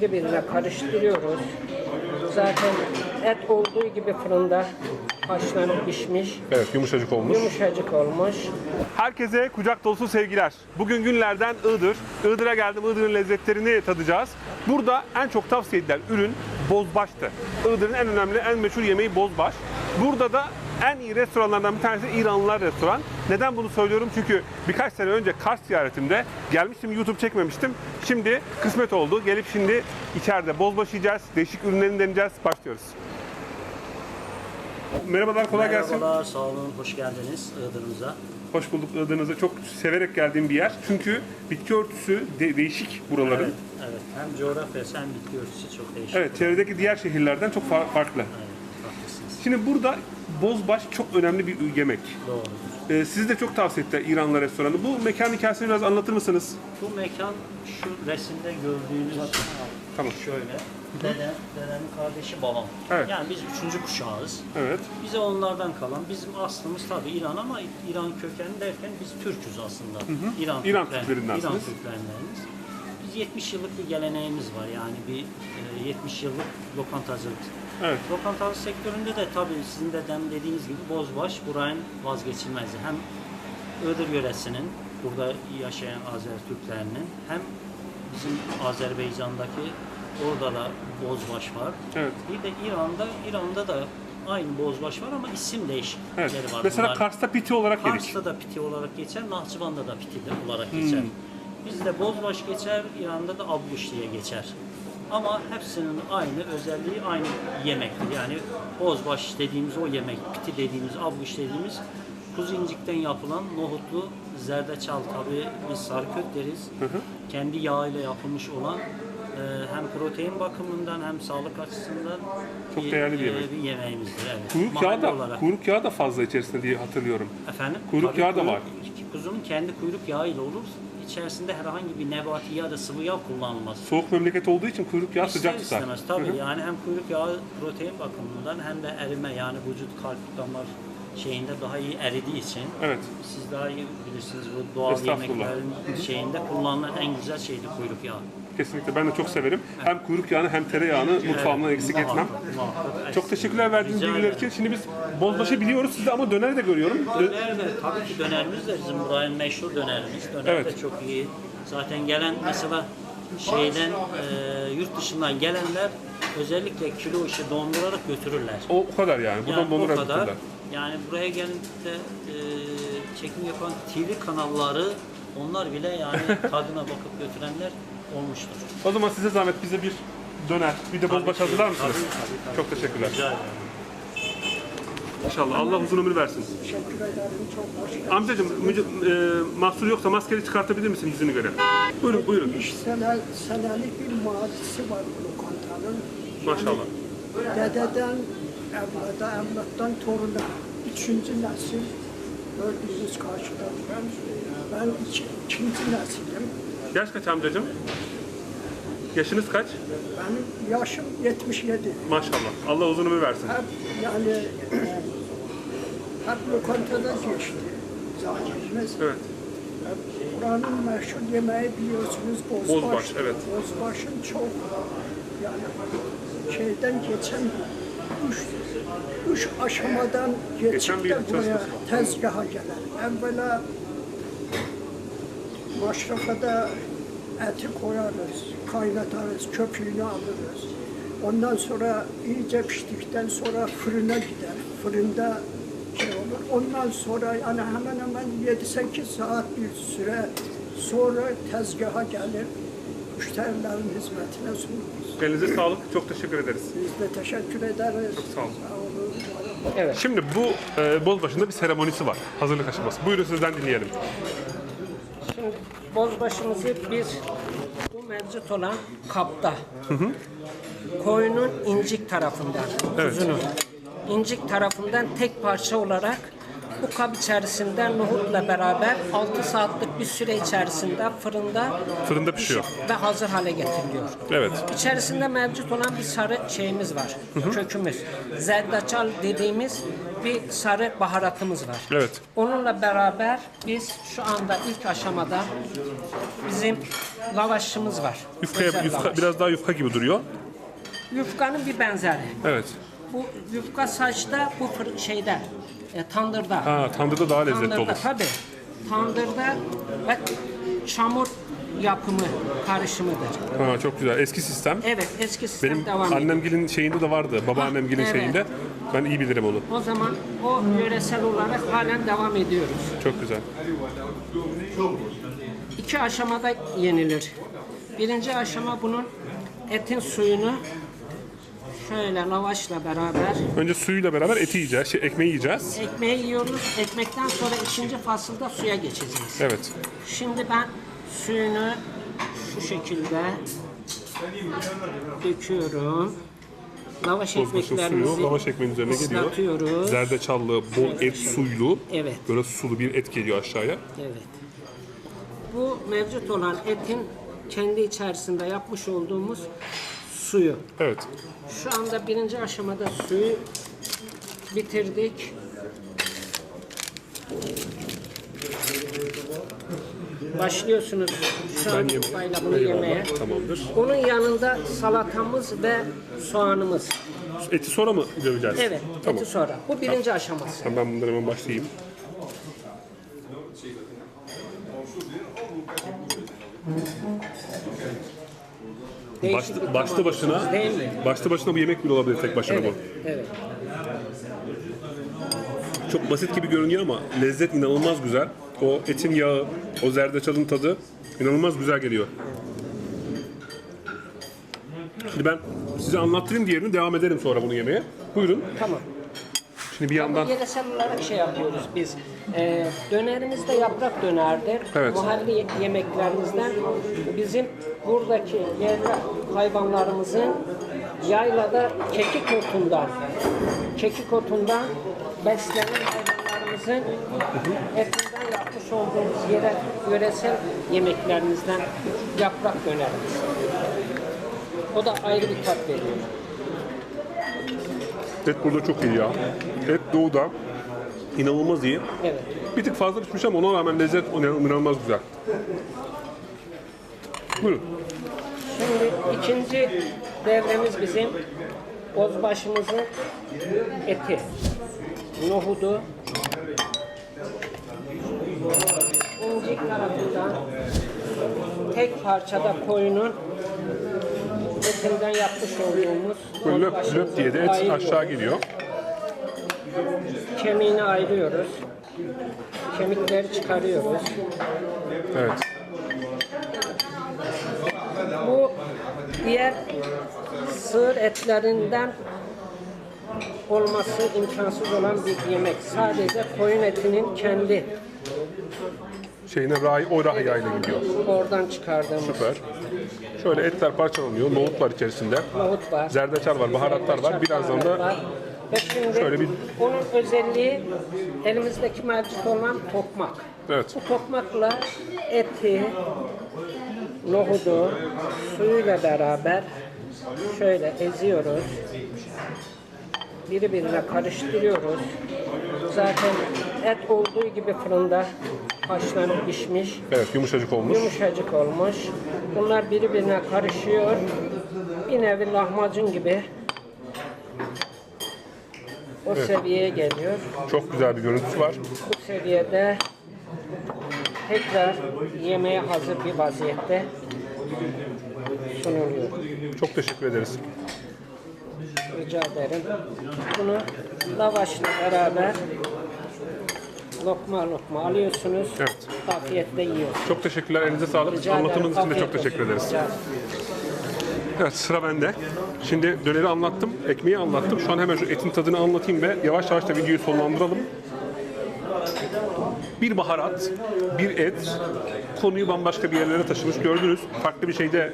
Birbirine karıştırıyoruz. Zaten et olduğu gibi fırında haşlanıp pişmiş, Evet yumuşacık olmuş. yumuşacık olmuş. Herkese kucak dolusu sevgiler. Bugün günlerden Iğdır. Iğdır'a geldim. Iğdır'ın lezzetlerini tadacağız. Burada en çok tavsiye edilen ürün bozbaştı. Iğdır'ın en önemli, en meşhur yemeği bozbaş. Burada da en iyi restoranlardan bir tanesi İranlılar restoran. Neden bunu söylüyorum? Çünkü birkaç sene önce Kars ziyaretimde gelmiştim, YouTube çekmemiştim. Şimdi kısmet oldu. Gelip şimdi içeride bozbaş yiyeceğiz, değişik ürünlerini deneyeceğiz. Başlıyoruz. Merhabalar, kolay gelsin. Merhabalar, sağ olun, hoş geldiniz Iğdır'ımıza. Hoş bulduk Iğdır'ınıza. Çok severek geldiğim bir yer. Çünkü bitki örtüsü de- değişik buraların. Evet, evet. Hem coğrafyası hem bitki örtüsü çok değişik. Evet, çevredeki diğer şehirlerden çok fa- farklı. Evet, haklısınız. Şimdi burada bozbaş çok önemli bir yemek. Doğrudur. Ee, sizi de çok tavsiye etti İranlı restoranı. Bu mekan hikayesini biraz anlatır mısınız? Bu mekan şu resimde gördüğünüz Tamam. şöyle. Dede, dedenin kardeşi babam. Evet. Yani biz üçüncü kuşağız. Evet. Bize onlardan kalan, bizim aslımız tabii İran ama İran kökenli derken biz Türk'üz aslında. İran, İran Türkler- Türklerindensiniz. İran Türklerindeniz. Biz 70 yıllık bir geleneğimiz var yani bir e, 70 yıllık lokantacılık. Evet. Lokantacılık sektöründe de tabii sizin de dediğiniz gibi Bozbaş buranın vazgeçilmezi. Hem Iğdır yöresinin, burada yaşayan Azer Türklerinin hem bizim Azerbaycan'daki orada da Bozbaş var. Evet. Bir de İran'da, İran'da da aynı Bozbaş var ama isim değişiklikleri Evet. var. Mesela Bunlar- Kars'ta piti olarak yedik. Kars'ta da piti olarak geçer, Nahçıvan'da da piti de olarak geçer. Bizde bozbaş geçer, İran'da da abluş diye geçer. Ama hepsinin aynı özelliği aynı yemektir. Yani bozbaş dediğimiz o yemek, piti dediğimiz, abluş dediğimiz kuzu incikten yapılan nohutlu zerdeçal tabi biz sarkök deriz. Kendi yağıyla yapılmış olan e, hem protein bakımından hem sağlık açısından Çok değerli bir e, yemek. bir yemeğimiz Evet. Kuyruk yağı Mahalle da, olarak. kuyruk yağı da fazla içerisinde diye hatırlıyorum. Efendim? Kuyruk yağı da var. Kuzunun kendi kuyruk yağı ile olur. İçerisinde herhangi bir nebati ya da sıvı yağ kullanılmaz. Soğuk memleket olduğu için kuyruk yağı İster sıcak tutar. istemez tabii yani hem kuyruk yağı protein bakımından hem de erime yani vücut kalp damar şeyinde daha iyi eridiği için Evet. siz daha iyi bilirsiniz bu doğal Estağfurullah. yemeklerin şeyinde kullanılan en güzel şeydi kuyruk yağı. Kesinlikle ben de çok severim. Hem kuyruk yağını hem tereyağını mutfağımdan eksik etmem. Çok teşekkürler verdiğiniz Rica bilgiler ederim. için. Şimdi biz bozbaşı biliyoruz sizde ama döneri de görüyorum. Döner de tabii ki dönerimiz de bizim buranın meşhur dönerimiz. Döner Evet. de çok iyi. Zaten gelen mesela şeyden e, yurt dışından gelenler özellikle kilo işi dondurarak götürürler. O, o kadar yani. Buradan Yani o kadar. götürdüler. Yani buraya gelip de e, çekim yapan TV kanalları onlar bile yani tadına bakıp götürenler olmuştur. O zaman size zahmet bize bir döner, bir de bozbaş hazırlar mısınız? tabii, tabii, tabii. Çok teşekkürler. Rica ederim. İnşallah Allah uzun ömür versin. Teşekkür ederim. Çok hoş geldiniz. Amcacığım müce- e, mahsur yoksa maskeli çıkartabilir misin yüzünü göre? Buyurun buyurun. Sene, senelik bir mazisi var bu lokantanın. Maşallah. Dededen evlada, evlattan toruna. Üçüncü nesil gördüğünüz karşıda ben. Ben iki, ikinci nesilim. Yaş kaç amcacığım? Yaşınız kaç? Benim yaşım 77. Maşallah. Allah uzun ömür versin. Hep yani e, hep lokantada geçti zamanımız. Evet. Buranın meşhur yemeği biliyorsunuz bozbaş. Bozbaş, evet. Bozbaşın çok yani şeyden geçen üç, üç aşamadan Geçen geçip bir de buraya tezgaha gelen. Evvela maşrafada eti koyarız, kaynatarız, köpüğünü alırız. Ondan sonra iyice piştikten sonra fırına gider. Fırında şey olur. Ondan sonra yani hemen hemen 7-8 saat bir süre sonra tezgaha gelir. Müşterilerin hizmetine sunulur. Elinize sağlık. Çok teşekkür ederiz. Biz de teşekkür ederiz. sağ olun. olun. Evet. Şimdi bu e, bozbaşında bir seremonisi var. Hazırlık aşaması. Buyurun sizden dinleyelim. Bozbaşımızı biz bu mevcut olan kapta koyunun incik tarafından, kuzunun incik tarafından tek parça olarak bu kap içerisinde nohutla beraber 6 saatlik bir süre içerisinde fırında Fırında pişiyor. ve hazır hale getiriliyor. Evet. İçerisinde mevcut olan bir sarı şeyimiz var, kökümüz. Zerdeçal dediğimiz bir sarı baharatımız var. Evet. Onunla beraber biz şu anda ilk aşamada bizim lavaşımız var. Özel yufka, lavaş. biraz daha yufka gibi duruyor. Yufkanın bir benzeri. Evet. Bu yufka saçta bu fır- şeyde e, tandırda. Ha, tandırda daha lezzetli Tandırda olur. tabii. Tandırda ve çamur yapımı karışımıdır. Ha, çok güzel. Eski sistem. Evet eski sistem Benim devam ediyor. annemgilin şeyinde de vardı. Babaannemgilin evet. şeyinde. Ben iyi bilirim onu. O zaman o yöresel olarak halen devam ediyoruz. Çok güzel. İki aşamada yenilir. Birinci aşama bunun etin suyunu şöyle lavaşla beraber Önce suyuyla beraber eti yiyeceğiz. Şey, ekmeği yiyeceğiz. ekmeği yiyoruz. Ekmekten sonra ikinci fasılda suya geçeceğiz. Evet. Şimdi ben suyunu şu şekilde döküyorum. Lavaş Bozbaşı ekmeklerimizi suyu lavaş ekmeğin üzerine geliyor. ıslatıyoruz. Zerdeçallı, bol et suylu. Evet. Böyle sulu bir et geliyor aşağıya. Evet. Bu mevcut olan etin kendi içerisinde yapmış olduğumuz suyu. Evet. Şu anda birinci aşamada suyu bitirdik. Başlıyorsunuz şu an bunu Eyvallah. yemeye. Tamamdır. Onun yanında salatamız ve soğanımız. Eti sonra mı döveceğiz? Evet, Tamam. eti sonra. Bu birinci aşaması. Tamam, Ben bundan hemen başlayayım. Değişiklik Başlı, başlı başına Değil mi? başlı başına bu yemek bile olabilir tek başına Evet, bu. evet. Çok basit gibi görünüyor ama lezzet inanılmaz güzel. O etin yağı, o zerdeçalın tadı inanılmaz güzel geliyor. Şimdi ben size anlattırayım diğerini devam ederim sonra bunu yemeye. Buyurun. Tamam. Şimdi bir yandan Yöresel olarak şey yapıyoruz biz. Ee, dönerimiz de yaprak dönerdir. Evet. Mahalli yemeklerimizden bizim buradaki yerli hayvanlarımızın yaylada kekik otundan, kekik otundan beslenen hayvanlarımızın etinden yapmış olduğumuz yere, yöresel yemeklerimizden yaprak dönerimiz. O da ayrı bir tat veriyor. et burada çok iyi ya. Et doğuda inanılmaz iyi. Evet. Bir tık fazla pişmiş ama ona rağmen lezzet inanılmaz güzel. Buyurun. Şimdi ikinci devremiz bizim bozbaşımızın eti. Nohudu. İncik tarafından tek parçada koyunun etinden yapmış olduğumuz löp löp diye de et aşağı geliyor. Kemiğini ayırıyoruz. Kemikleri çıkarıyoruz. Evet. Bu diğer sığır etlerinden olması imkansız olan bir yemek. Sadece koyun etinin kendi Şeyine ray, o rahayla gidiyor. oradan çıkardığımız Süper. Şöyle etler parçalanıyor. Nohut var içerisinde. nohut var. Zerdeçal var, baharatlar var. Birazdan da. Ve şimdi şöyle bir- onun özelliği elimizdeki mevcut olan tokmak. evet. Bu tokmakla eti, nohudu suyuyla beraber şöyle eziyoruz. Birbirine karıştırıyoruz. Zaten et olduğu gibi fırında haşlanıp pişmiş, Evet, yumuşacık olmuş. yumuşacık olmuş. Bunlar birbirine karışıyor. Bir nevi lahmacun gibi o seviyeye geliyor. Çok güzel bir görüntüsü var. Bu seviyede tekrar yemeğe hazır bir vaziyette sunuluyor. Çok teşekkür ederiz. Rica ederim. Bunu lavaşla beraber lokma lokma alıyorsunuz. Evet. Afiyetle yiyorsunuz. Çok teşekkürler. Elinize sağlık. Rica. Anlatımınız için de çok teşekkür ederiz. Rica ederim. Evet, sıra bende. Şimdi döneri anlattım, ekmeği anlattım. Şu an hemen şu etin tadını anlatayım ve yavaş yavaş da videoyu sonlandıralım. Bir baharat, bir et, konuyu bambaşka bir yerlere taşımış. Gördünüz, farklı bir şeyde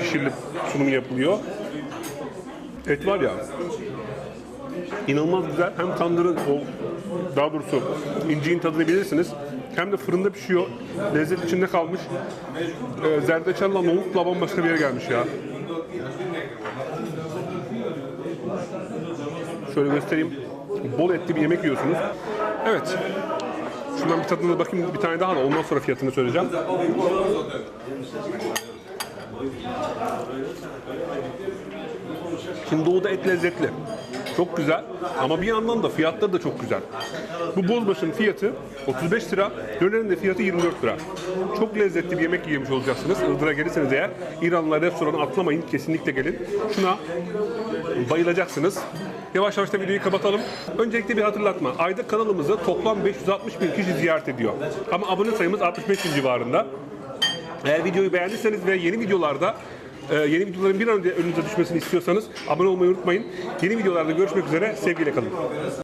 pişirilip sunumu yapılıyor. Et var ya, inanılmaz güzel. Hem tandırın, o, daha doğrusu inciğin tadını bilirsiniz. Hem de fırında pişiyor. Lezzet içinde kalmış. Ee, zerdeçalla, nohutla bambaşka bir yere gelmiş ya. Şöyle göstereyim. bol etli bir yemek yiyorsunuz. Evet. Şundan bir tadına bakayım bir tane daha da ondan sonra fiyatını söyleyeceğim. Şimdi doğuda et lezzetli. Çok güzel ama bir yandan da fiyatları da çok güzel. Bu bozbaşın fiyatı 35 lira, dönerin de fiyatı 24 lira. Çok lezzetli bir yemek yemiş olacaksınız. Ildır'a gelirseniz eğer İranlılar restoranı atlamayın, kesinlikle gelin. Şuna bayılacaksınız. Yavaş yavaş da videoyu kapatalım. Öncelikle bir hatırlatma. Ayda kanalımızı toplam 560 bin kişi ziyaret ediyor. Ama abone sayımız 65 bin civarında. Eğer videoyu beğendiyseniz ve yeni videolarda e, yeni videoların bir an önce önünüze düşmesini istiyorsanız abone olmayı unutmayın. Yeni videolarda görüşmek üzere. Sevgiyle kalın.